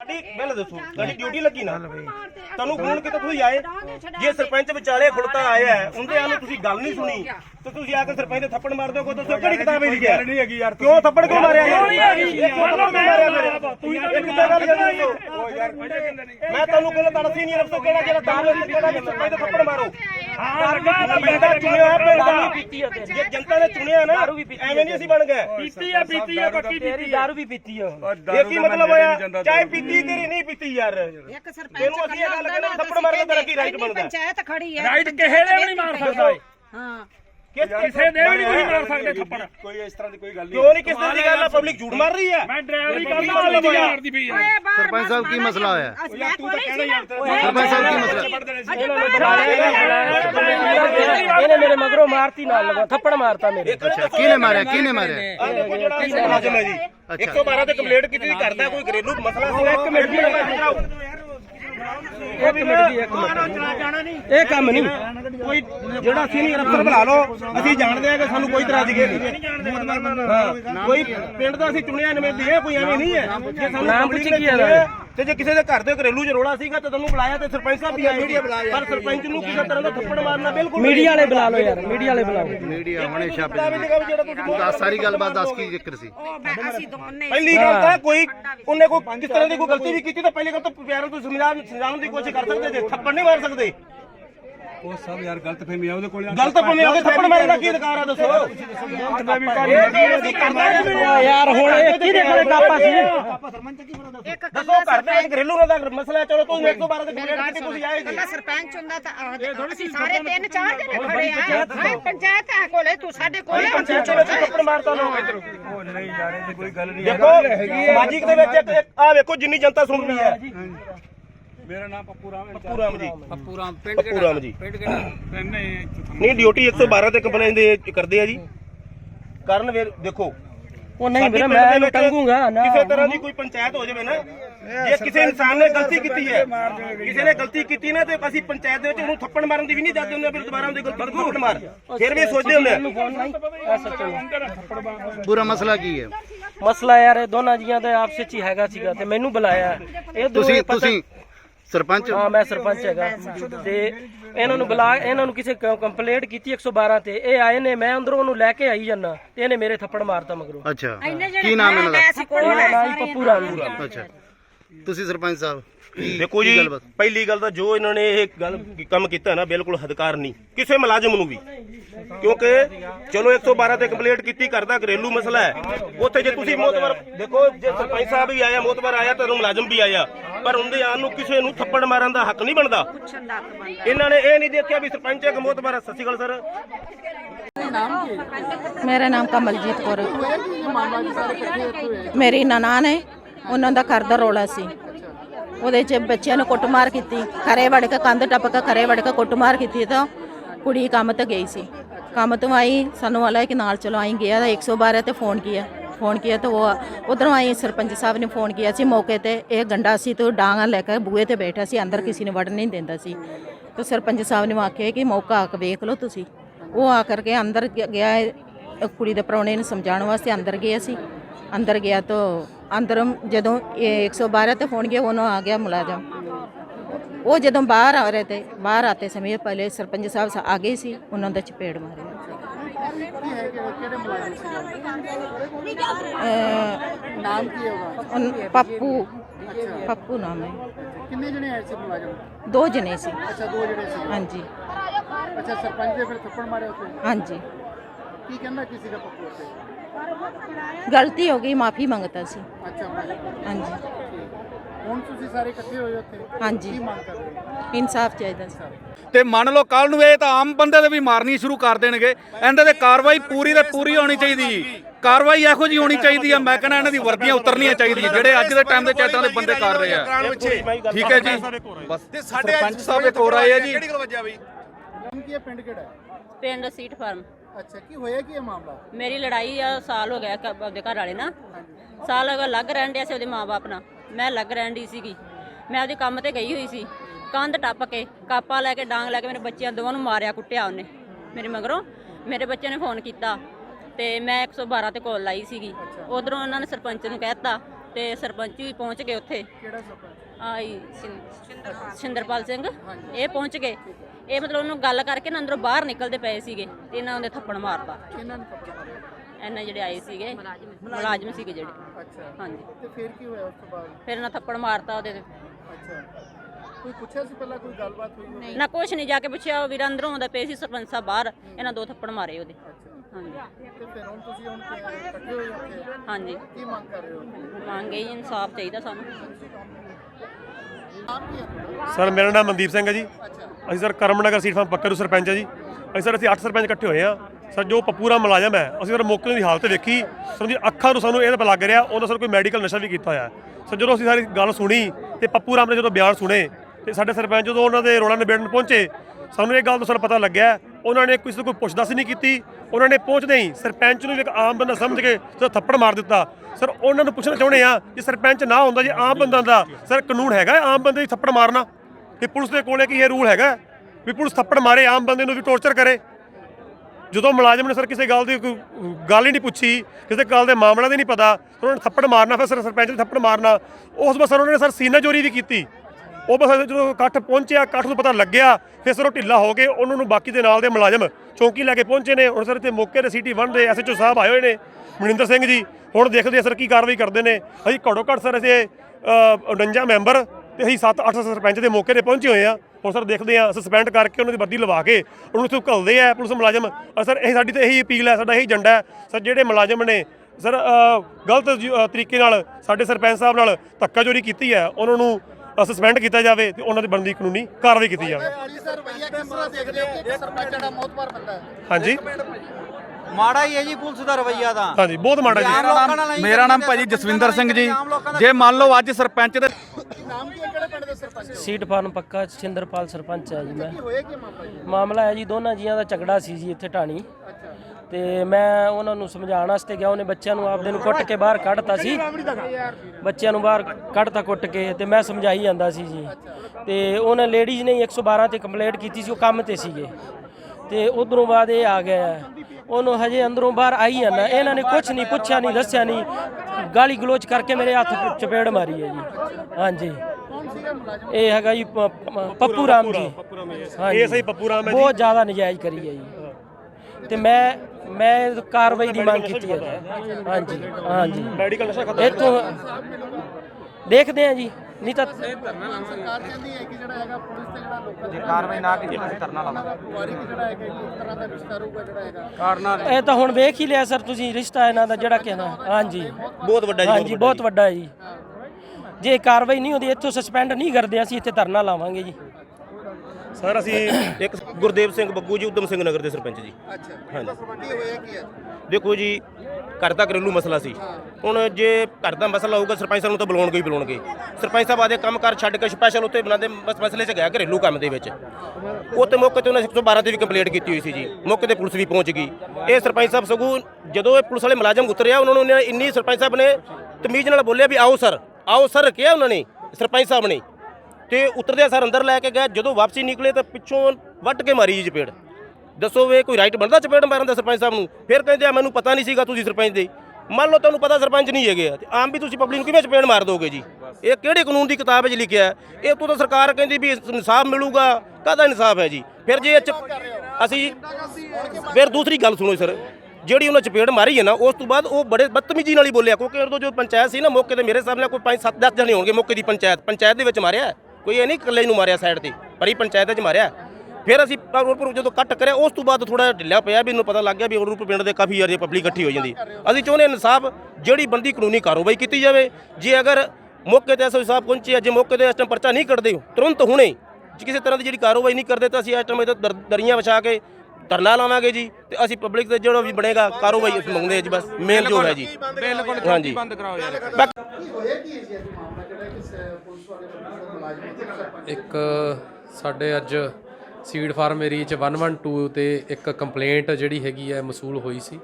ਤੁਹਾਡੀ ਗੱਲ ਦੱਸੋ ਤੁਹਾਡੀ ਡਿਊਟੀ ਲੱਗੀ ਨਾ? ਤੁਹਾਨੂੰ ਫੋਨ ਕੀਤਾ ਤੁਸੀਂ ਆਏ? ਜੇ ਸਰਪੰਚ ਵਿਚਾਲੇ ਖੁਲਤਾ ਆਇਆ ਹੈ, ਉਹਦੇ ਆਨੂੰ ਤੁਸੀਂ ਗੱਲ ਨਹੀਂ ਸੁਣੀ। ਤੇ ਤੁਸੀਂ ਆ ਕੇ ਸਰਪੰਚ ਦੇ ਥੱਪੜ ਮਾਰ ਦਿਓ ਕੋਈ ਦੱਸੋ ਕਿਹੜੀ ਕਿਤਾਬ ਲਿਖਿਆ ਨਹੀਂ ਹੈਗੀ ਯਾਰ ਕਿਉਂ ਥੱਪੜ ਕਿਉਂ ਮਾਰਿਆ ਨਹੀਂ ਮੇਰੇ ਤੁਸੀਂ ਕਿੱਦਾਂ ਗੱਲ ਕਰਦੇ ਹੋ ਯਾਰ ਨਹੀਂ। ਮੈਂ ਤੁਹਾਨੂੰ ਕਹਿੰਦਾ ਤੁਹਾਡਾ ਸੀਨੀਅਰ ਅਫਸਰ ਕਿਹੜਾ ਜਿਹੜਾ ਇੱਥੇ ਕਿਹੜਾ ਸਰਪੰਚ ਦੇ ਥੱਪੜ ਮਾਰੋ। ਹਾਂ ਲੱਗਾ ਦਾ ਚੁਣਿਆ ਹੋਇਆ ਪਿੰਡ ਦਾ। ਜੇ ਜਨਤਾ ਨੇ ਚੁਣਿਆ ਨਾ ਐਵੇਂ ਨਹੀਂ ਅਸੀਂ ਬਣ ਗਏ। ਪੀਤੀ ਆ ਪੀਤੀ ਆ ਪੱਕੀ ਪੀਤੀ ਆ। ਦਾਰੂ ਵੀ ਪੀਤੀ ਆ। ਇਹ ਕੀ ਮਤਲਬ ਹੋਇਆ? ਚਾਹੇ ਪੀਤੀ ਤੇਰੀ ਨਹੀਂ ਪੀਤੀ ਯਾਰ। ਇੱਕ ਸਰਪੰਚ ਇਹਨੂੰ ਅਸੀਂ ਇਹ ਗੱਲ ਕਹਿੰਦੇ ਥੱਪੜ ਮਾਰਨ ਦਾ ਕੀ ਰਾਈਟ ਬਣਦਾ? ਪੰਚਾਇਤ ਖੜੀ ਹੈ। ਰਾਈਟ ਦੇ ਵੀ ਨਹੀਂ ਮਾਰ ਸਕਦਾ। ਹਾਂ। ਕਿਸ ਕਿਸੇ ਦੇ ਵੀ ਨਹੀਂ ਤੁਸੀਂ ਮਾਰ ਸਕਦੇ ਥੱਪੜ। ਕੋਈ ਇਸ ਤਰ੍ਹਾਂ ਦੀ ਕੋਈ ਗੱਲ ਨਹੀਂ। ਕਿਉਂ ਨਹੀਂ ਕਿਸ ਤਰ੍ਹਾਂ ਦੀ ਗੱਲ ਆ? ਪਬਲਿਕ ਝੂਠ ਮਾਰ ਰਹੀ ਹੈ। ਮੈਂ ਡਰਾਈਵਰੀ ਕਰਦਾ ਵਾਲੀ ਨਹੀਂ ਮਾਰਦੀ ਪਈ ਆ ਸਰਪੰਚ ਸਾਹਿਬ ਕੀ ਮਸਲਾ ਹੋਇਆ? ਯਾਰ ਤੂੰ ਤਾਂ ਕਹਿਣਾ ਯਾਰ ਸਰਪੰਚ ਸਾਹਿਬ ਕੀ ਮਸਲਾ? ਇਹਨੇ ਮੇਰੇ ਮਗਰੋਂ ਮਾਰਤੀ ਨਾਲ ਲਗਾ ਥੱਪੜ ਮਾਰਤਾ ਮੇਰੇ ਕਿਹਨੇ ਮਾਰਿਆ? ਕਿਹਨੇ ਮਾਰਿਆ? ਆਹ ਦੇਖੋ ਜਿਹੜਾ ਮੁਲਾਜ਼ਮ ਹੈ ਜੀ। 112 ਤੇ ਕੰਪਲੇਂਟ ਕੀਤੀ ਕਰਦਾ ਕੋਈ ਘਰੇਲੂ ਮਸਲਾ ਸੀ। ਇੱਕ ਮਿੰਟ ਦੀ ਇੱਕ ਮਿੰਟ ਦੀ ਇੱਕ ਮਿੰਟ। ਇਹ ਕੰਮ ਨਹੀਂ। ਕੋਈ ਜਿਹੜਾ ਸੀਨੀਅਰ ਅਫਸਰ ਬੁਲਾ ਲਓ ਅਸੀਂ ਜਾਣਦੇ ਹਾਂ ਕਿ ਸਾਨੂੰ ਕੋਈ ਇਤਰਾਜ਼ਗੀ ਨਹੀਂ। ਕੋਈ ਪਿੰਡ ਦਾ ਅਸੀਂ ਚੁਣਿਆ ਨਵੇਂ ਹੈ ਕੋਈ ਐਵੇਂ ਨਹੀਂ ਹੈ। ਜੇ ਸਾਨੂੰ ਨਾਮ ਪੁੱਛੀ ਕੀ ਹੈ? ਤੇ ਜੇ ਕਿਸੇ ਦੇ ਘਰ ਦੇ ਘਰੇਲੂ ਚ ਰੋਲਾ ਸੀਗਾ ਤਾਂ ਤੁਹਾਨੂੰ ਬੁਲਾਇਆ ਤੇ ਸਰਪੰਚ ਸਾਹਿਬ ਵੀ ਆਏ ਪਰ ਸਰਪੰਚ ਨੂੰ ਕਿਸੇ ਤਰ੍ਹਾਂ ਦਾ ਥੱਪੜ ਮਾਰਨਾ ਬਿਲਕੁਲ ਮੀਡੀਆ ਵਾਲੇ ਬੁਲਾ ਲਓ ਯਾਰ ਮੀਡੀਆ ਵਾਲੇ ਬੁਲਾਓ ਮੀਡੀਆ ਹੁਣੇ ਛਾਪੇ ਦੱਸ ਸਾਰੀ ਗੱਲਬਾਤ ਦੱਸ ਕੀ ਜ਼ਿਕਰ ਸੀ? ਅਸੀਂ ਦੋਨੇ ਪਹਿਲੀ ਗੱਲ ਤਾਂ ਕੋਈ ਉਹਨੇ ਕੋਈ ਕਿਸ ਤਰ੍ਹਾਂ ਦੀ ਕੋਈ ਗਲਤੀ ਵੀ ਕੀਤੀ ਤਾਂ ਪਹਿਲੀ ਗੱਲ ਤਾਂ ਪਿਆਰਾਂ ਤੋਂ ਸਮਝਾਉਣ ਸਮਝਾਉਣ ਦੀ ਕੋਸ਼ਿਸ਼ ਕਰ ਸਕਦੇ ਜੇ। ਥੱਪੜ ਨਹੀਂ ਮਾਰ ਸਕਦੇ। ਉਹ ਸਭ ਯਾਰ ਗਲਤ ਫਹਿਮੀ ਆ ਉਹਦੇ ਕੋਲ ਗਲਤ ਬੰਨੇ ਹੋ ਕੇ ਥੱਪੜ ਮਾਰਨ ਦਾ ਕੀ ਅਧਿਕਾਰ ਆ ਦੱਸੋ? ਯਾਰ ਹੁਣ ਇਹ ਕਿਹਦੇ ਕੋਲੇ ਕਾਪਾ ਸੀ? ਇੱਕ ਦੱਸੋ ਘਰ ਦੇ ਘਰੇਲੂ ਦਾ ਮਸਲਾ ਚਲੋ ਤੁਸੀਂ 112 ਤੇ ਕੰਪਲੇਂਟ ਕੀਤੀ ਤੁਸੀਂ ਆਏ ਜੀ ਕੱਲਾ ਸਰਪੰਚ ਹੁੰਦਾ ਤਾਂ ਆਹ ਅਸੀਂ ਸਾਰੇ ਤਿੰਨ ਚਾਰ ਜਣੇ ਖੜੇ ਆ ਹਾਂ। ਪੰਚਾਇਤ ਹੈ ਕੋਲੇ ਤੂੰ ਸਾਡੇ ਕੋਲੇ ਪੰਚਾਇਤ ਵਿੱਚ ਥੱਪੜ ਮਾਰਤਾ ਲੋ ਉਹ ਨਹੀਂ ਯਾਰ ਇਹ ਕੋਈ ਗੱਲ ਨਹੀਂ ਦੇਖੋ ਸਮਾਜਿਕ ਦੇ ਵਿੱਚ ਇੱਕ- ਇੱਕ ਆ ਵੇਖੋ ਜਿੰਨੀ ਜਨਤਾ ਸੁਣ ਰਹੀ ਹੈ ਮੇਰਾ ਨਾਮ ਪੱਪੂ ਰਾਮ ਹੈ ਪੱਪੂ ਰਾਮ ਜੀ। ਪੱਪੂ ਰਾਮ ਪੱਪੂ ਰਾਮ ਜੀ। ਨਹੀਂ ਨਹੀਂ ਡਿਊਟੀ 112 ਤੇ ਕੰਪਲੇਂਟ ਦੇ ਕਰਦੇ ਆ ਜੀ। ਕਰਨ ਵੀਰ ਦੇਖੋ। ਉਹ ਨਹੀਂ ਵੀਰੇ ਪਿੰਡ ਮੈਂ ਇਹਨੂੰ ਟੰਗੂਗਾ ਨਾ। ਕਿਸੇ ਤਰ੍ਹਾਂ ਦੀ ਕੋਈ ਪੰਚਾਇਤ ਹੋ ਜਾਵੇ ਨਾ ਜੇ ਕਿਸੇ ਇਨਸਾਨ ਨੇ ਗਲਤੀ ਕੀਤੀ ਹੈ ਕਿਸੇ ਨੇ ਗਲਤੀ ਕੀਤੀ ਨਾ ਤੇ ਅਸੀਂ ਪੰਚਾਇਤ ਦੇ ਵਿੱਚ ਉਹਨੂੰ ਥੱਪੜ ਮਾਰਨ ਦੀ ਵੀ ਨਹੀਂ ਜਾਂਦੇ ਹੁੰਦੇ ਫਿਰ ਦੁਬਾਰਾ ਉਹਦੀ ਤੇ ਥੱਪੜ ਮਾਰ। ਫਿਰ ਵੀ ਸੋਚਦੇ ਹੁੰਦੇ ਪੂਰਾ ਮਸਲਾ ਕੀ ਹੈ? ਮਸਲਾ ਯਾਰ ਇਹ ਦੋਨਾਂ ਜੀਆਂ ਦਾ ਆਪਸ ਵਿੱਚ ਹੀ ਹੈਗਾ ਸੀਗਾ ਤੇ ਮੈਨੂੰ ਬੁਲਾਇਆ। ਇਹ ਤੁਸੀਂ ਤੁਸੀਂ ਸਰਪੰਚ? ਹਾਂ ਮੈਂ ਸਰਪੰਚ ਹੈਗਾ। ਤੇ ਇਹਨਾਂ ਨੂੰ ਬੁਲਾ ਇਹਨਾਂ ਨੂੰ ਕਿਸੇ ਕੰਪਲੇਂਟ ਕੀਤੀ 112 ਤੇ। ਇਹ ਆਏ ਨੇ ਮੈਂ ਅੰਦਰੋਂ ਉਹਨੂੰ ਲੈ ਕੇ ਆਈ ਜਾਂਦਾ। ਤੇ ਇਹਨੇ ਮੇਰੇ ਥੱਪੜ ਮਾਰਤਾ ਮਗਰੋਂ। ਅੱਛਾ। ਕੀ ਨਾਮ ਇਹਨਾਂ ਦਾ? ਪੱਪੂ ਰਾਮ ਜੀ ਅੱਛਾ। ਤੁਸੀਂ ਸਰਪੰਚ ਸਾਹਿਬ ਦੇਖੋ ਜੀ? ਪਹਿਲੀ ਗੱਲ ਤਾਂ ਜੋ ਇਹਨਾਂ ਨੇ ਇਹ ਗੱਲ ਕੰਮ ਕੀਤਾ ਨਾ ਬਿਲਕੁਲ ਹਦਕਾਰ ਨਹੀਂ। ਕਿਸੇ ਮੁਲਾਜ਼ਮ ਨੂੰ ਵੀ। ਕਿਉਂਕਿ ਚਲੋ 112 ਤੇ ਕੰਪਲੇਂਟ ਕੀਤੀ ਕਰਦਾ ਘਰੇਲੂ ਮਸਲਾ ਹੈ। ਉੱਥੇ ਜੇ ਤੁਸੀਂ ਮੋਤਬਰ ਦੇਖੋ ਜੇ ਸਰਪੰਚ ਸਾਹਿਬ ਵੀ ਆਇਆ ਮੋਤਬਰ ਆਇਆ ਤਾਂ ਮੁਲਾਜ਼ਮ ਵੀ ਆਇਆ। ਪਰ ਉਹਦੇ ਆਣ ਨੂੰ ਕਿਸੇ ਨੂੰ ਥੱਪੜ ਮਾਰਨ ਦਾ ਹੱਕ ਨਹੀਂ ਬਣਦਾ। ਇਹਨਾਂ ਨੇ ਇਹ ਨਹੀਂ ਦੇਖਿਆ ਵੀ ਸਰਪੰਚ ਇੱਕ ਮੋਤਬਰ ਹੈ। ਸਤਿ ਸ਼੍ਰੀ ਅਕਾਲ ਸਰ। ਮੇਰਾ ਨਾਮ ਕਮਲਜੀਤ ਕੌਰ ਹੈ। ਮੇਰੀ ਨਨਾਣ ਹੈ ਉਹਨਾਂ ਦਾ ਘਰ ਦਾ ਰੋਲਾ ਸੀ। ਉਹਦੇ 'ਚ ਬੱਚਿਆਂ ਨੂੰ ਕੁੱਟਮਾਰ ਕੀਤੀ ਖਰੇ ਵੜ ਕੇ ਕੰਧ ਟੱਪ ਕੇ ਖਰੇ ਵੜ ਕੇ ਕੁੱਟਮਾਰ ਕੀਤੀ ਤਾਂ ਕੁੜੀ ਕੰਮ ਤੇ ਗਈ ਸੀ। ਕੰਮ ਤੋਂ ਆਈ ਸਾਨੂੰ ਵਾਲਾ ਕਿ ਨਾਲ ਚਲੋ ਆਈ ਗਿਆ ਤਾਂ 112 ਤੇ ਫੋਨ ਕੀਤਾ। ਫੋਨ ਕੀਤਾ ਤਾਂ ਉਹ ਉਧਰੋਂ ਆਈ ਸਰਪੰਚ ਸਾਹਿਬ ਨੇ ਫੋਨ ਕੀਤਾ ਸੀ ਮੌਕੇ ਤੇ, ਇਹ ਗੰਡਾ ਸੀ ਤੋਂ ਉਹ ਡਾਂਗਾ ਲੈ ਕੇ ਬੂਹੇ ਤੇ ਬੈਠਾ ਸੀ, ਅੰਦਰ ਕਿਸੇ ਨੇ ਵੜਨ ਨਹੀਂ ਦਿੰਦਾ ਸੀ। ਤੇ ਸਰਪੰਚ ਸਾਹਿਬ ਨੇ ਆਖਿਆ ਕਿ ਮੌਕਾ ਆ ਕੇ ਵੇਖ ਲਓ ਤੁਸੀਂ। ਉਹ ਆ ਕਰਕੇ ਅੰਦਰ ਗਿਆ, ਇਹ ਕੁੜੀ ਦੇ ਪ੍ਰਾਹੁਣੇ ਨੂੰ ਸਮਝਾਉਣ ਵਾਸਤੇ ਅੰਦਰ ਗਿਆ ਸੀ। ਅੰਦਰ ਗਿਆ ਤਾਂ ਅੰਦਰ ਜਦੋਂ ਇਹ 112 ਤੇ ਫੋਨ ਗਿਆ ਉਹਨੂੰ ਆ ਗਿਆ ਮੁਲਾਜ਼ਮ। ਉਹ ਜਦੋਂ ਬਾਹਰ ਆ ਰਹੇ ਤੇ, ਬਾਹਰ ਆਤੇ ਸਮੇਂ ਪਹਿਲੇ ਸਰਪੰਚ ਸਾਹਿਬ ਆ ਗਏ ਸੀ, ਉਹਨਾਂ ਦਾ ਚਪੇੜ ਮਾਰਿਆ। ਨਾਮ ਕੀ ਹੋਗਾ ਪੱਪੂ ਪੱਪੂ ਨਾਮ ਹੈ ਕਿੰਨੇ ਜਣੇ ਆਏ ਸੀ ਮੁਲਾਜ਼ਮ ਦੋ ਜਣੇ ਸੀ ਅੱਛਾ ਦੋ ਜਣੇ ਸੀ ਹਾਂਜੀ ਅੱਛਾ ਸਰਪੰਚ ਦੇ ਫਿਰ ਥੱਪੜ ਮਾਰੇ ਉੱਤੇ ਹਾਂਜੀ ਕੀ ਕਹਿੰਦਾ ਕਿਸੇ ਦਾ ਪੱਪੂ ਉੱਤੇ ਗਲਤੀ ਹੋ ਗਈ ਮਾਫੀ ਮੰਗਤਾ ਸੀ ਅੱਛਾ ਮੈਂ ਹਾਂਜੀ ਹੁਣ ਤੁਸੀਂ ਸਾਰੇ ਇਕੱਠੇ ਹੋਏ ਉੱਥੇ ਹਾਂਜੀ। ਕੀ ਮੰਗ ਕਰਦੇ ਹੋ? ਇਨਸਾਫ ਚਾਹੀਦਾ ਸੀ। ਤੇ ਮੰਨ ਲਓ ਕੱਲ ਨੂੰ ਇਹ ਤਾਂ ਆਮ ਬੰਦੇ ਦੇ ਵੀ ਮਾਰਨੀ ਸ਼ੁਰੂ ਕਰ ਦੇਣਗੇ। ਇਹਦੇ ਤੇ ਕਾਰਵਾਈ ਪੂਰੀ ਤੇ ਪੂਰੀ ਹੋਣੀ ਚਾਹੀਦੀ ਕਾਰਵਾਈ ਇਹੋ ਜੀ ਹੋਣੀ ਚਾਹੀਦੀ ਆ। ਮੈਂ ਕਹਿੰਦਾ ਇਹਨਾਂ ਦੀ ਵਰਦੀਆਂ ਉਤਰਨੀਆਂ ਚਾਹੀਦੀਆਂ। ਜਿਹੜੇ ਅੱਜ ਦੇ ਟਾਈਮ ਦੇ ਚੈਤਾਂ ਦੇ ਬੰਦੇ ਕਰ ਰਹੇ ਆ। ਠੀਕ ਹੈ ਜੀ। ਬਸ ਸਰਪੰਚ ਸਾਹਿਬ ਇੱਕ ਹੋਰ ਆਏ ਆ ਜੀ। ਨਾਮ ਕੀ ਹੈ? ਪਿੰਡ ਕਿਹੜਾ ਹੈ? ਪਿੰਡ ਸੀਟ ਫਾਰਮ। ਅੱਛਾ ਕੀ ਹੋਇਆ? ਕੀ ਹੈ ਮਾਮਲਾ? ਮੇਰੀ ਲੜਾਈ ਆ ਸਾਲ ਹੋ ਗਿਆ ਕ- ਆਪਦੇ ਘਰ ਵਾਲੇ ਨਾਲ। ਸਾਲ ਹੋ ਗਿਆ ਲੱਗ ਰਹਿਣ ਡਿਆ ਸੀ ਉਹਦੇ ਮਾਪੇ ਨਾਲ। ਮੈਂ ਲੱਗ ਰਹਿਣ ਦੀ ਸੀਗੀ। ਮੈਂ ਉਹਦੇ ਕੰਮ ਤੇ ਗਈ ਹੋਈ ਸੀ। ਕੰਧ ਟੱਪ ਕੇ ਕਾਪਾ ਲੈ ਕੇ ਡਾਂਗ ਲੈ ਕੇ ਮੇਰੇ ਬੱਚਿਆਂ ਦੋਵਾਂ ਨੂੰ ਮਾਰਿਆ ਕੁੱਟਿਆ ਉਹਨੇ। ਮੇਰੇ ਮਗਰੋਂ ਮੇਰੇ ਬੱਚੇ ਨੇ ਫੋਨ ਕੀਤਾ ਤੇ ਮੈਂ 112 ਤੇ ਕਾਲ ਲਾਈ ਸੀਗੀ। ਉਧਰੋਂ ਉਹਨਾਂ ਨੇ ਸਰਪੰਚ ਨੂੰ ਕਹਿਤਾ ਤੇ ਸਰਪੰਚ ਵੀ ਪਹੁੰਚ ਗਏ ਉੱਥੇ। ਕਿਹੜਾ ਸਰਪੰਚ? ਆਈ ਸਿੰਦਰਪਾਲ ਸਿੰਘ। ਇਹ ਪਹੁੰਚ ਗਏ। ਇਹ ਮਤਲਬ ਉਹਨੂੰ ਗੱਲ ਕਰਕੇ ਨਾ ਅੰਦਰੋਂ ਬਾਹਰ ਨਿਕਲਦੇ ਪਏ ਸੀਗੇ ਤੇ ਇਹਨਾਂ ਉਹਦੇ ਥੱਪੜ ਮਾਰਤਾ। ਨੇ ਇਹਨਾਂ ਜਿਹੜੇ ਆਏ ਸੀਗੇ ਮੁਲਾਜ਼ਮ ਸੀਗੇ ਜਿਹੜੇ। ਅੱਛਾ। ਹਾਂਜੀ। ਤੇ ਫਿਰ ਕੀ ਹੋਇਆ ਉਸ ਤੋਂ ਬਾਅਦ? ਫਿਰ ਇਹਨਾਂ ਥੱਪੜ ਮਾਰਤਾ ਉਹਦੇ ਤੇ। ਅੱਛਾ। ਕੋਈ ਪੁੱਛਿਆ ਸੀ ਪਹਿਲਾਂ ਕੋਈ ਗੱਲਬਾਤ ਹੋਈ ਹੋਵੇ? ਨਾ ਕੁਛ ਨਹੀਂ ਜਾ ਕੇ ਪੁੱਛਿਆ ਉਹ ਵੀਰ ਅੰਦਰੋਂ ਆਉਂਦਾ ਪਏ ਸੀ ਸਰਪੰਚ ਸਾਹਿਬ ਬਾਹਰ ਇਹਨਾਂ ਦੋ ਥੱਪੜ ਮਾਰੇ ਉਹਦੇ। ਹਾਂਜੀ। ਤੇ ਫਿਰ ਹੁਣ ਤੁਸੀਂ ਹੁਣ ਕੀ- ਇਕੱਠੇ ਹੋਏ ਉੱਥੇ ਹਾਂਜੀ। ਕੀ ਮੰਗ ਕਰ ਰਹੇ ਹੋ? ਮੰਗ ਗਈ ਇਨਸਾਫ ਚਾਹੀਦਾ ਸਾਨੂੰ। ਆਪ ਕੀ ਹੈ ਤੁਹਾਡਾ? ਸਰ ਮੇਰਾ ਨਾਮ ਮਨਦੀਪ ਸਿੰਘ ਹੈ ਜੀ। ਅਸੀਂ ਸਰ ਕਰਮਨਗਰ ਸੀਟ ਫਾਰਮ ਪੱਕੇ ਤੋਂ ਸਰਪੰਚ ਹੈ ਜੀ। ਅਸੀਂ ਸਰ ਅਸੀਂ 8 ਸਰਪੰਚ ਇਕੱਠੇ ਹੋਏ ਆ ਸਰ, ਜੋ ਪਪੂਰਾ ਮੁਲਾਜ਼ਮ ਹੈ, ਅਸੀਂ ਸਰ ਮੌਕੇ ਦੀ ਹਾਲਤ ਵੇਖੀ ਸਰ ਜੀ ਅੱਖਾਂ ਨੂੰ ਸਾਨੂੰ ਇਹ ਤਾਂ ਲੱਗ ਰਿਹਾ ਉਹਨਾਂ ਸਰ ਕੋਈ ਮੈਡੀਕਲ ਨਸ਼ਾ ਵੀ ਕੀਤਾ ਹੋਇਆ ਸਰ, ਜਦੋਂ ਅਸੀਂ ਸਾਰੀ ਗੱਲ ਸੁਣੀ ਤੇ ਪੱਪੂ ਰਾਮ ਨੇ ਜਦੋਂ ਬਿਆਨ ਸੁਣੇ ਤੇ ਸਾਡੇ ਸਰਪੰਚ ਜਦੋਂ ਉਹਨਾਂ ਦੇ ਰੋਲਾ ਨਿਬੇੜਨ ਪਹੁੰਚੇ, ਸਾਨੂੰ ਇਹ ਗੱਲ ਤੋਂ ਸਰ ਪਤਾ ਲੱਗਿਆ, ਉਹਨਾਂ ਨੇ ਕਿਸੇ ਤੋਂ ਕੋਈ ਪੁੱਛਦਾਸ ਨਹੀਂ ਕੀਤੀ, ਉਹਨਾਂ ਨੇ ਪਹੁੰਚਦੇ ਹੀ ਸਰਪੰਚ ਨੂੰ ਵੀ ਇੱਕ ਆਮ ਬੰਦਾ ਸਮਝ ਕੇ ਸਰ ਥੱਪੜ ਮਾਰ ਦਿੱਤਾ। ਸਰ, ਉਹਨਾਂ ਨੂੰ ਪੁੱਛਣਾ ਚਾਹੁੰਦੇ ਆ ਕਿ ਸਰਪੰਚ ਨਾ ਹੁੰਦਾ ਜੇ ਆਮ ਬੰਦਾ ਦਾ ਸਰ ਕਾਨੂੰਨ ਹੈਗਾ ਆਮ ਬੰਦੇ ਦੀ ਥੱਪੜ ਮਾਰਨਾ? ਕਿ ਪੁਲਿਸ ਦੇ ਕੋਲੇ ਕੀ ਇਹ ਰੂਲ ਹੈਗਾ ਵੀ ਪੁਲਿਸ ਥੱਪੜ ਮਾਰੇ, ਆਮ ਬੰਦੇ ਨੂੰ ਵੀ ਟੌਰਚਰ ਕਰੇ। ਜਦੋਂ ਮੁਲਾਜ਼ਮ ਨੇ ਸਰ ਕਿਸੇ ਗੱਲ ਦੀ ਕੋਈ ਗੱਲ ਹੀ ਨਹੀਂ ਪੁੱਛੀ, ਕਿਸੇ ਗੱਲ ਦੇ ਮਾਮਲਾ ਦੀ ਨਹੀਂ ਪਤਾ ਉਹਨਾਂ ਨੇ ਥੱਪੜ ਮਾਰਨਾ, ਫਿਰ ਸਰ ਸਰਪੰਚ ਨੇ ਥੱਪੜ ਮਾਰਨਾ, ਉਸ ਬਸ ਉਹਨਾਂ ਨੇ ਸਰ ਸੀਨਾ ਚੋਰੀ ਵੀ ਕੀਤੀ। ਉਹ ਬਸ ਜਦੋਂ ਇਕੱਠ ਪਹੁੰਚਿਆ, ਇਕੱਠ ਨੂੰ ਪਤਾ ਲੱਗਿਆ, ਫਿਰ ਸਰ ਉਹ ਢਿੱਲਾ ਹੋ ਕੇ ਉਹਨਾਂ ਨੂੰ ਬਾਕੀ ਦੇ ਨਾਲ ਦੇ ਮੁਲਾਜ਼ਮ ਚੌਂਕੀ ਲੈ ਕੇ ਪਹੁੰਚੇ ਨੇ। ਹੁਣ ਸਰ ਇੱਥੇ ਮੌਕੇ ਤੇ ਸੀਟੀ 1 ਦੇ ਐਸਐਚਓ ਸਾਹਿਬ ਆਏ ਹੋਏ ਨੇ, ਮਨਿੰਦਰ ਸਿੰਘ ਜੀ। ਹੁਣ ਦੇਖਦੇ ਆ ਸਰ ਕੀ ਕਾਰਵਾਈ ਕਰਦੇ ਨੇ। ਅਸੀਂ ਘੱਟੋ ਘੱਟ ਸਰ ਅਸੀਂ 49 ਮੈਂਬਰ ਤੇ ਅਸੀਂ 7-8 ਸਰਪੰਚ ਦੇ ਮੌਕੇ ਤੇ ਪਹੁੰਚੇ ਹੋਏ ਆ ਹੁਣ ਸਰ ਦੇਖਦੇ ਆ ਸਸਪੈਂਡ ਕਰਕੇ ਉਹਨਾਂ ਦੀ ਵਰਦੀ ਲਵਾ ਕੇ ਉਹਨੂੰ ਇੱਥੋਂ ਘੱਲਦੇ ਆ ਪੁਲਿਸ ਮੁਲਾਜ਼ਮ। ਸਰ ਇਹ ਸਾਡੀ ਤਾਂ ਇਹੀ ਅਪੀਲ ਹੈ ਸਾਡਾ ਇਹੀ ਏਜੰਡਾ ਹੈ। ਸਰ ਜਿਹੜੇ ਮੁਲਾਜ਼ਮ ਨੇ ਸਰ ਗਲਤ ਤਰੀਕੇ ਨਾਲ ਸਾਡੇ ਸਰਪੰਚ ਸਾਹਿਬ ਨਾਲ ਧੱਕਾਚੋਰੀ ਕੀਤੀ ਹੈ ਉਹਨਾਂ ਨੂੰ ਸਸਪੈਂਡ ਕੀਤਾ ਜਾਵੇ ਤੇ ਉਹਨਾਂ ਦੀ ਬਣਦੀ ਕਾਨੂੰਨੀ ਕਾਰਵਾਈ ਕੀਤੀ ਜਾਵੇ। ਹਾਂਜੀ ਮਾੜਾ ਹੀ ਹੈ ਜੀ ਪੁਲਿਸ ਦਾ ਰਵਈਆ ਤਾਂ। ਹਾਂਜੀ ਬਹੁਤ ਮਾੜਾ ਜੀ। ਮੇਰਾ ਨਾਮ ਮੇਰਾ ਨਾਮ ਭਾਜੀ ਜਸਵਿੰਦਰ ਸਿੰਘ ਜੀ। ਜੇ ਮੰਨ ਲਓ ਅੱਜ ਸਰਪੰਚ ਦੇ ਨਾਮ ਕੀ ਸੀਟ ਫਾਰਮ ਪੱਕਾ ਸਿੰਦਰਪਾਲ ਸਰਪੰਚ ਹੈ ਜੀ ਮੈਂ। ਹੋਇਆ ਕੀ ਮਾਮਲਾ ਜੀ ਮਾਮਲਾ ਹੈ ਜੀ, ਦੋਨਾਂ ਜੀਆਂ ਦਾ ਝਗੜਾ ਸੀ ਜੀ ਇੱਥੇ ਢਾਣੀ। ਤੇ ਮੈਂ ਉਹਨਾਂ ਨੂੰ ਸਮਝਾਉਣ ਵਾਸਤੇ ਗਿਆ, ਉਹਨੇ ਬੱਚਿਆਂ ਨੂੰ ਆਪਦੇ ਨੂੰ ਕੁੱਟ ਕੇ ਬਾਹਰ ਕੱਢਤਾ ਸੀ। ਬੱਚਿਆਂ ਨੂੰ ਬਾਹਰ ਕੱਢਤਾ ਕੁੱਟ ਕੇ ਤੇ ਮੈਂ ਸਮਝਾਈ ਜਾਂਦਾ ਸੀ ਜੀ। ਤੇ ਉਹਨਾਂ ਲੇਡੀਜ਼ ਨੇ 112 ਤੇ ਕੰਪਲੇਂਟ ਕੀਤੀ ਸੀ, ਉਹ ਕੰਮ ਤੇ ਸੀਗੇ। ਤੇ ਉਧਰੋਂ ਬਾਅਦ ਇਹ ਆ ਗਿਆ ਉਹਨੂੰ ਹਜੇ ਅੰਦਰੋਂ ਬਾਹਰ ਆਈ ਜਾਂਦਾ ਇਹਨਾਂ ਨੇ ਕੁਝ ਨਹੀਂ ਪੁੱਛਿਆ, ਨਹੀਂ ਦੱਸਿਆ, ਨਹੀਂ। ਗਾਲੀ ਗਲੋਚ ਕਰਕੇ ਮੇਰੇ ਹੱਥ ਚਪੇੜ ਮਾਰੀ ਹੈ ਜੀ। ਹਾਂਜੀ। ਇਹ ਹੈਗਾ ਜੀ ਪ- ਪ- ਪੱਪੂ ਰਾਮ ਜੀ। ਹਾਂਜੀ। ਇਹ ਸਹੀ ਪੱਪੂ ਰਾਮ ਹੈ ਜੀ। ਬਹੁਤ ਜ਼ਿਆਦਾ ਨਜਾਇਜ਼ ਕਰੀ ਹੈ ਜੀ। ਤੇ ਮੈਂ ਮੈਂ ਕਾਰਵਾਈ ਦੀ ਮੰਗ ਕੀਤੀ ਹੈ। ਜੀ। ਹਾਂਜੀ ਹਾਂਜੀ। ਮੈਡੀਕਲ ਨਸ਼ਾ ਖਤਮ ਇੱਥੋਂ ਦੇਖਦੇ ਆ ਜੀ। ਨਹੀਂ ਤਾਂ ਸਰਕਾਰ ਕਹਿੰਦੀ ਹੈ ਕਿ ਜਿਹੜਾ ਹੈਗਾ ਪੁਲਿਸ ਤੇ ਜਿਹੜਾ ਲੋਕਾਂ ਦਾ ਕਾਰਵਾਈ ਨਾ ਕੀਤੀ ਤੁਸੀਂ ਧਰਨਾ ਲਾਓ ਵਾਰੀ ਜਿਹੜਾ ਹੈਗਾ ਕਿ ਇੱਕ ਤਰ੍ਹਾਂ ਦਾ ਰਿਸ਼ਤਾ ਰਹੂਗਾ ਜਿਹੜਾ ਹੈਗਾ ਇਹ ਤਾਂ ਹੁਣ ਵੇਖ ਹੀ ਲਿਆ ਸਰ ਤੁਸੀਂ ਰਿਸ਼ਤਾ ਇਹਨਾਂ ਦਾ ਜਿਹੜਾ ਕਹਿਣਾ ਹਾਂਜੀ। ਬਹੁਤ ਵੱਡਾ ਜੀ ਹਾਂਜੀ ਬਹੁਤ ਵੱਡਾ ਹੈ ਜੀ। ਜੇ ਕਾਰਵਾਈ ਨਹੀਂ ਹੁੰਦੀ ਇੱਥੋਂ ਸਸਪੈਂਡ ਨਹੀਂ ਕਰਦੇ ਅਸੀਂ ਇੱਥੇ ਧਰਨਾ ਲਾਵਾਂਗੇ ਜੀ। ਸਰ ਅਸੀਂ ਇੱਕ ਗੁਰਦੇਵ ਸਿੰਘ ਬੱਗੂ ਜੀ ਉਦਮ ਸਿੰਘ ਨਗਰ ਦੇ ਸਰਪੰਚ ਜੀ। ਅੱਛਾ ਹਾਂਜੀ। ਕੀ ਹੋਇਆ ਕੀ ਹੈ? ਦੇਖੋ ਜੀ ਘਰ ਦਾ ਘਰੇਲੂ ਮਸਲਾ ਸੀ। ਹੁਣ ਜੇ ਘਰ ਦਾ ਮਸਲਾ ਹੋਊਗਾ ਸਰਪੰਚ ਸਾਹਿਬ ਨੂੰ ਤਾਂ ਬੁਲਾਉਣਗੇ ਹੀ ਬੁਲਾਉਣਗੇ। ਸਰਪੰਚ ਸਾਹਿਬ ਆਦੇ ਕੰਮ ਕਰ ਛੱਡ ਕੇ ਸਪੈਸ਼ਲ ਉੱਤੇ ਬਣਾਦੇ ਬਸ ਮਸਲੇ 'ਚ ਗਿਆ ਘਰੇਲੂ ਕੰਮ ਦੇ ਵਿੱਚ। ਉਹ ਤੇ ਮੌਕੇ ਤੇ ਉਹਨਾਂ 112 ਤੇ ਵੀ ਕੰਪਲੇਂਟ ਕੀਤੀ ਹੋਈ ਸੀ ਜੀ। ਮੌਕੇ ਤੇ ਪੁਲਿਸ ਵੀ ਪਹੁੰਚ ਗਈ। ਇਹ ਸਰਪੰਚ ਸਾਹਿਬ ਸਗੋਂ ਜਦੋਂ ਇਹ ਪੁਲਿਸ ਵਾਲੇ ਮੁਲਾਜ਼ਮ ਉਤਰਿਆ ਉਹਨਾਂ ਨੂੰ ਇੰਨੀ ਸਰਪੰਚ ਸਾਹਿਬ ਨੇ ਤਮੀਜ਼ ਨਾਲ ਬੋਲਿਆ ਵੀ ਆਓ ਸਰ। ਆਓ ਸਰ, ਕਿਹਾ ਉਹਨਾਂ ਨੇ, ਸਰਪੰਚ ਸਾਹਿਬ ਨੇ। ਤੇ ਉਤਰਦੇ ਸਰ ਅੰਦਰ ਲੈ ਕੇ ਗਏ, ਜਦੋਂ ਵਾਪਸੀ ਨਿਕਲੇ ਤਾਂ ਪਿੱਛੋਂ ਵੱਟ ਕੇ ਮਾਰੀ ਜੀ ਚਪੇੜ। ਦੱਸੋ ਵੇ ਕੋਈ ਰਾਈਟ ਬਣਦਾ ਚਪੇੜ ਮਾਰਨ ਦਾ ਸਰਪੰਚ ਸਾਹਿਬ ਨੂੰ? ਫਿਰ ਕਹਿੰਦੇ ਆ, ਮੈਨੂੰ ਪਤਾ ਨਹੀਂ ਸੀਗਾ ਤੁਸੀਂ ਸਰਪੰਚ ਦੇ। ਮੰਨ ਲਓ ਤੁਹਾਨੂੰ ਪਤਾ ਸਰਪੰਚ ਨਹੀਂ ਹੈਗੇ ਆ, ਤੇ ਆਮ ਵੀ ਤੁਸੀਂ ਪਬਲਿਕ ਨੂੰ ਕਿਵੇਂ ਚਪੇੜ ਮਾਰ ਦੋਗੇ ਜੀ? ਇਹ ਕਿਹੜੇ ਕਾਨੂੰਨ ਦੀ ਕਿਤਾਬ ਵਿੱਚ ਲਿਖਿਆ ਇਹ ਤੋਂ ਤਾਂ ਸਰਕਾਰ ਕਹਿੰਦੀ ਵੀ ਇਨਸਾਫ ਮਿਲੂਗਾ, ਕਾਹਦਾ ਇਨਸਾਫ ਹੈ ਜੀ? ਫਿਰ ਜੇ ਇਹ 'ਚ ਅਸੀਂ ਫਿਰ ਦੂਸਰੀ ਗੱਲ ਸੁਣੋ ਸਰ। ਜਿਹੜੀ ਉਹਨਾਂ ਚਪੇੜ ਮਾਰੀ ਹੈ ਨਾ, ਉਸ ਤੋਂ ਬਾਅਦ ਉਹ ਬੜੇ ਬਦਤਮੀਜੀ ਨਾਲ ਹੀ ਬੋਲਿਆ, ਕਿਉਂਕਿ ਉਦੋਂ ਜੋ ਪੰਚਾਇਤ ਸੀ ਨਾ, ਮੌਕੇ ਤੇ ਮੇਰੇ ਸਾਹਮਣੇ ਕੋਈ 5 7 10 ਜਣੇ ਹੋਣਗੇ ਮੌਕੇ ਦੀ ਪੰਚਾਇਤ। ਪੰਚਾਇਤ ਦੇ ਵਿੱਚ ਮਾਰਿਆ, ਕੋਈ ਇਹ ਨਹੀਂ ਇਕੱਲੇ ਨੂੰ ਮਾਰਿਆ ਸਾਈਡ ਤੇ, ਪਰ ਇਹ ਪੰਚਾਇਤ ਵਿੱਚ ਮਾਰਿਆ। ਫਿਰ ਅਸੀਂ ਪਰ ਜਦੋਂ ਕੱਟ ਕਰਿਆ, ਉਸ ਤੋਂ ਬਾਅਦ ਥੋੜਾ ਢਿੱਲਾ ਪਿਆ ਵੀ ਇਹਨੂੰ ਪਤਾ ਲੱਗ ਗਿਆ ਵੀ ਰੂਪ ਪਿੰਡ ਦੇ ਕਾਫੀ ਯਾਰ ਪਬਲਿਕ ਇਕੱਠੀ ਹੋ ਜਾਂਦੀ। ਅਸੀਂ ਚਾਹੁੰਦੇ ਹਾਂ ਇਨਸਾਫ, ਜਿਹੜੀ ਬੰਦੀ ਕਾਨੂੰਨੀ ਕਾਰਵਾਈ ਕੀਤੀ ਜਾਵੇ। ਜੇ ਅਗਰ ਮੌਕੇ ਤੇ ਐਸਓ ਸਾਹਿਬ ਪਹੁੰਚੇ ਜੇ ਮੌਕੇ ਤੇ ਇਸ ਟਾਈਮ ਪਰਚਾ ਨਹੀਂ ਕੱਢਦੇ, ਤੁਰੰਤ ਹੁਣੇ ਕਿਸੇ ਤਰ੍ਹਾਂ ਦੀ ਜਿਹੜੀ ਕਾਰਵਾਈ ਨਹੀਂ ਕਰਦੇ, ਤਾਂ ਅਸੀਂ ਇਸ ਟਾਈਮ ਦਰ, ਦਰੀਆਂ ਵਿਛਾ ਕੇ ਧਰਨਾ ਲਾਵਾਂਗੇ ਜੀ ਤੇ ਅਸੀਂ ਪਬਲਿਕ ਤੇ ਜਿਹੜਾ ਵੀ ਬਣੇਗਾ ਕਾਰਵਾਈ ਅਸੀਂ ਮੰਗਦੇ ਹਾਂ ਜੀ ਬਸ ਮੇਨ ਜੋ ਹੈ ਜੀ। ਬਿਲਕੁਲ ਹਾਂਜੀ। ਬੰਦੇ ਦਾ ਇੱਕ ਸਾਡੇ ਅੱਜ ਸੀਡ ਫਾਰਮ ਏਰੀਆ ਚ 112 ਤੇ ਇੱਕ ਕੰਪਲੇਂਟ ਜਿਹੜੀ ਹੈਗੀ ਹੈ ਮਸੂਲ ਹੋਈ ਸੀ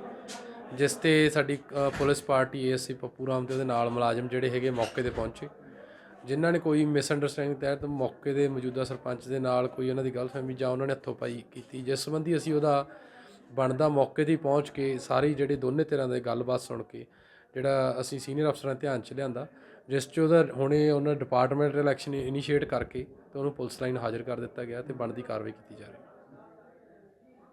ਜਿਸ ਤੇ ਸਾਡੀ police party ASI Pappu Ram ਤੇ ਉਹਦੇ ਨਾਲ ਮੁਲਾਜ਼ਮ ਜਿਹੜੇ ਹੈਗੇ ਮੌਕੇ ਤੇ ਪਹੁੰਚੇ। ਜਿਨ੍ਹਾਂ ਨੇ ਕੋਈ ਮਿਸਅੰਡਰਸਟੈਂਡਿੰਗ ਤਹਿਤ ਮੌਕੇ ਦੇ ਮੌਜੂਦਾ ਸਰਪੰਚ ਦੇ ਨਾਲ ਕੋਈ ਉਹਨਾਂ ਦੀ ਗਲਤਫਹਿਮੀ ਜਾਂ ਉਹਨਾਂ ਨੇ ਹੱਥੋਂ ਪਾਈ ਕੀਤੀ, ਜਿਸ ਸੰਬੰਧੀ ਅਸੀਂ ਉਹਦਾ ਬਣਦਾ ਮੌਕੇ ਤੇ ਪਹੁੰਚ ਕੇ ਸਾਰੀ ਜਿਹੜੇ ਦੋਨੇ ਤਰ੍ਹਾਂ ਦੇ ਗੱਲਬਾਤ ਸੁਣ ਕੇ, ਜਿਹੜਾ ਅਸੀਂ ਸੀਨੀਅਰ ਅਫਸਰਾਂ ਧਿਆਨ 'ਚ ਲਿਆਂਦਾ, ਜਿਸ 'ਚ ਉਹਦਾ ਹੁਣੇ ਉਹਨਾਂ ਡਿਪਾਰਟਮੈਂਟ ਇਲੈਕਸ਼ਨ ਇਨੀਸ਼ੀਏਟ ਕਰਕੇ ਤੇ ਉਹਨੂੰ ਪੁਲਿਸ ਲਾਈਨ ਹਾਜ਼ਰ ਕਰ ਦਿੱਤਾ ਗਿਆ ਤੇ ਬਣਦੀ ਕਾਰਵਾਈ ਕੀਤੀ ਜਾ ਰਹੀ ਹੈ।